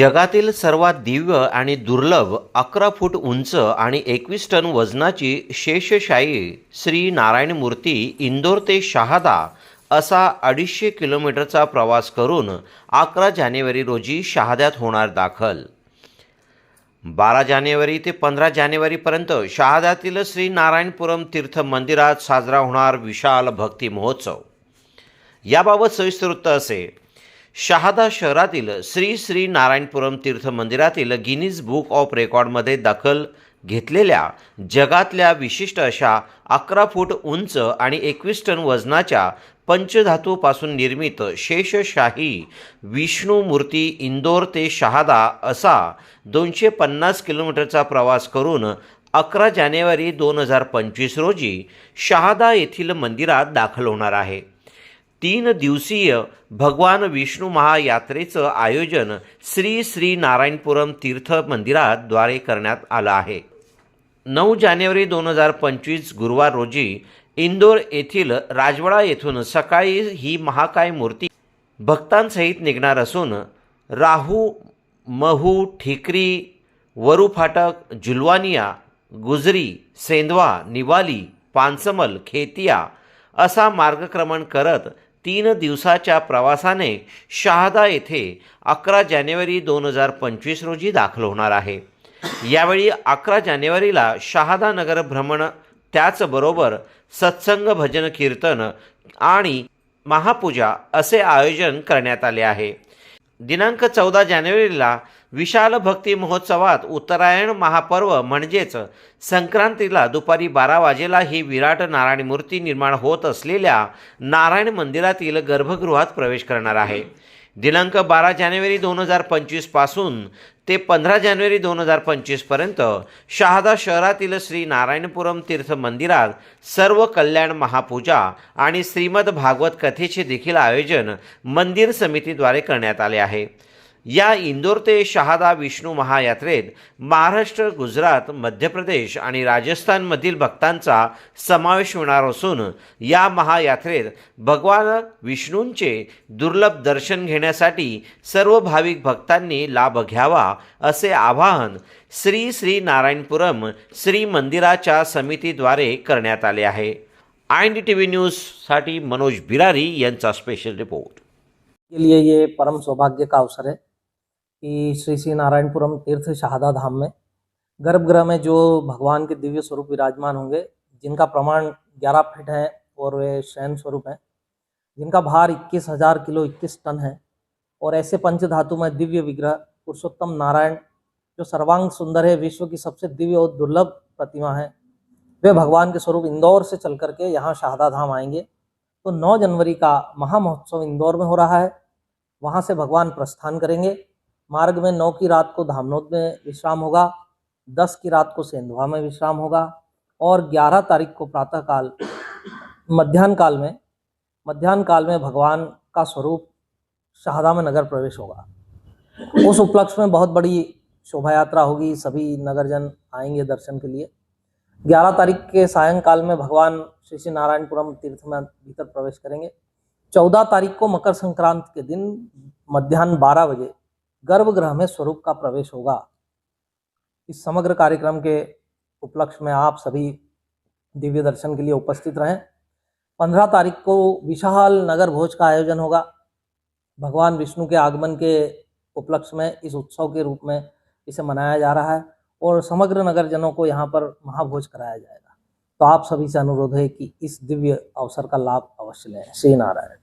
जगातील सर्वात दिव्य आणि दुर्लभ अकरा फूट उंच आणि एकवीस टन वजनाची शेषशाही श्री नारायण मूर्ती इंदोर ते शहादा असा अडीचशे किलोमीटरचा प्रवास करून अकरा जानेवारी रोजी शहाद्यात होणार दाखल. बारा जानेवारी ते पंधरा जानेवारीपर्यंत शहाद्यातील श्री नारायणपुरम तीर्थ मंदिरात साजरा होणार विशाल भक्ती महोत्सव. याबाबत सविस्तर वृत्त असे. शहादा शहरातील श्री श्री नारायणपुरम तीर्थ मंदिरातील गिनीज बुक ऑफ रेकॉर्डमध्ये दखल घेतलेल्या जगातल्या विशिष्ट अशा अकरा फूट उंच आणि एकवीस टन वजनाच्या पंचधातूपासून निर्मित शेषशाही विष्णू मूर्ती इंदोर ते शहादा असा दोनशे पन्नास किलोमीटरचा प्रवास करून अकरा जानेवारी दोन हजार पंचवीस रोजी शहादा येथील मंदिरात दाखल होणार आहे. तीन दिवसीय भगवान विष्णू महायात्रेचं आयोजन श्री श्री नारायणपुरम तीर्थ मंदिराद्वारे करण्यात आलं आहे. नऊ जानेवारी दोन हजार पंचवीस गुरुवार रोजी इंदोर येथील राजवाडा येथून सकाळी ही महाकाय मूर्ती भक्तांसहित निघणार असून राहू महू ठिकरी वरू फाटक जुलवानिया गुजरी सेंधवा निवाली पानसमल खेतिया असा मार्गक्रमण करत तीन दिवसाच्या प्रवासाने शहादा येथे अकरा जानेवारी दोन हजार पंचवीस रोजी दाखल होणार आहे. यावेळी अकरा जानेवारीला शहादा नगर भ्रमण त्याचबरोबर सत्संग भजन कीर्तन आणि महापूजा असे आयोजन करण्यात आले आहे. दिनांक चौदा जानेवारीला विशाल भक्ती महोत्सवात उत्तरायण महापर्व म्हणजेच संक्रांतीला दुपारी बारा वाजेला ही विराट नारायण मूर्ती निर्माण होत असलेल्या नारायण मंदिरातील गर्भगृहात प्रवेश करणार आहे. दिनांक बारा जानेवारी दोन हजार पंचवीसपासून ते पंधरा जानेवारी दोन हजार पंचवीसपर्यंत शहादा शहरातील श्री नारायणपुरम तीर्थ मंदिरात सर्व कल्याण महापूजा आणि श्रीमद भागवत कथेचे देखील आयोजन मंदिर समितीद्वारे करण्यात आले आहे. या इंदोर ते शहादा विष्णू महायात्रेत महाराष्ट्र गुजरात मध्य प्रदेश आणि राजस्थानमधील भक्तांचा समावेश होणार असून या महायात्रेत भगवान विष्णूंचे दुर्लभ दर्शन घेण्यासाठी सर्व भाविक भक्तांनी लाभ घ्यावा असे आवाहन श्री श्री नारायणपुरम श्री मंदिराच्या समितीद्वारे करण्यात आले आहे. आय डी टी व्ही न्यूजसाठी मनोज बिरारी यांचा स्पेशल रिपोर्ट. के लिए ये परम सौभाग्य का अवसर है? कि श्री श्री नारायणपुरम तीर्थ शहादा धाम में गर्भगृह में जो भगवान के दिव्य स्वरूप विराजमान होंगे, जिनका प्रमाण 11 फीट है और वे शयन स्वरूप हैं, जिनका भार इक्कीस हज़ार किलो इक्कीस टन है, और ऐसे पंच धातु में दिव्य विग्रह, पुरुषोत्तम नारायण, जो सर्वांग सुंदर है, विश्व की सबसे दिव्य और दुर्लभ प्रतिमा है, वे भगवान के स्वरूप इंदौर से चल करके यहाँ शहादा धाम आएँगे। तो 9 जनवरी का महामहोत्सव इंदौर में हो रहा है, वहाँ से भगवान प्रस्थान करेंगे मार्ग में नौ की रात को धामनोद में विश्राम होगा, दस की रात को सेंधवा में विश्राम होगा और ग्यारह तारीख को प्रातःकाल, मध्यान्ह काल में, मध्यान्ह काल में भगवान का स्वरूप शहादा में नगर प्रवेश होगा। उस उपलक्ष्य में बहुत बड़ी शोभा यात्रा होगी, सभी नगरजन आएँगे दर्शन के लिए। ग्यारह तारीख के सायंकाल में भगवान श्री श्री नारायणपुरम तीर्थ में भीतर प्रवेश करेंगे। चौदह तारीख को मकर संक्रांति के दिन, मध्यान्ह बारह बजे गर्भगृह में स्वरूप का प्रवेश होगा। इस समग्र कार्यक्रम के उपलक्ष्य में आप सभी दिव्य दर्शन के लिए उपस्थित रहें। पंद्रह तारीख को विशाल नगर भोज का आयोजन होगा। भगवान विष्णु के आगमन के उपलक्ष्य में, इस उत्सव के रूप में इसे मनाया जा रहा है और समग्र नगरजनों को यहाँ पर महाभोज कराया जाएगा। तो आप सभी से अनुरोध है कि इस दिव्य अवसर का लाभ अवश्य लें। श्री नारायण।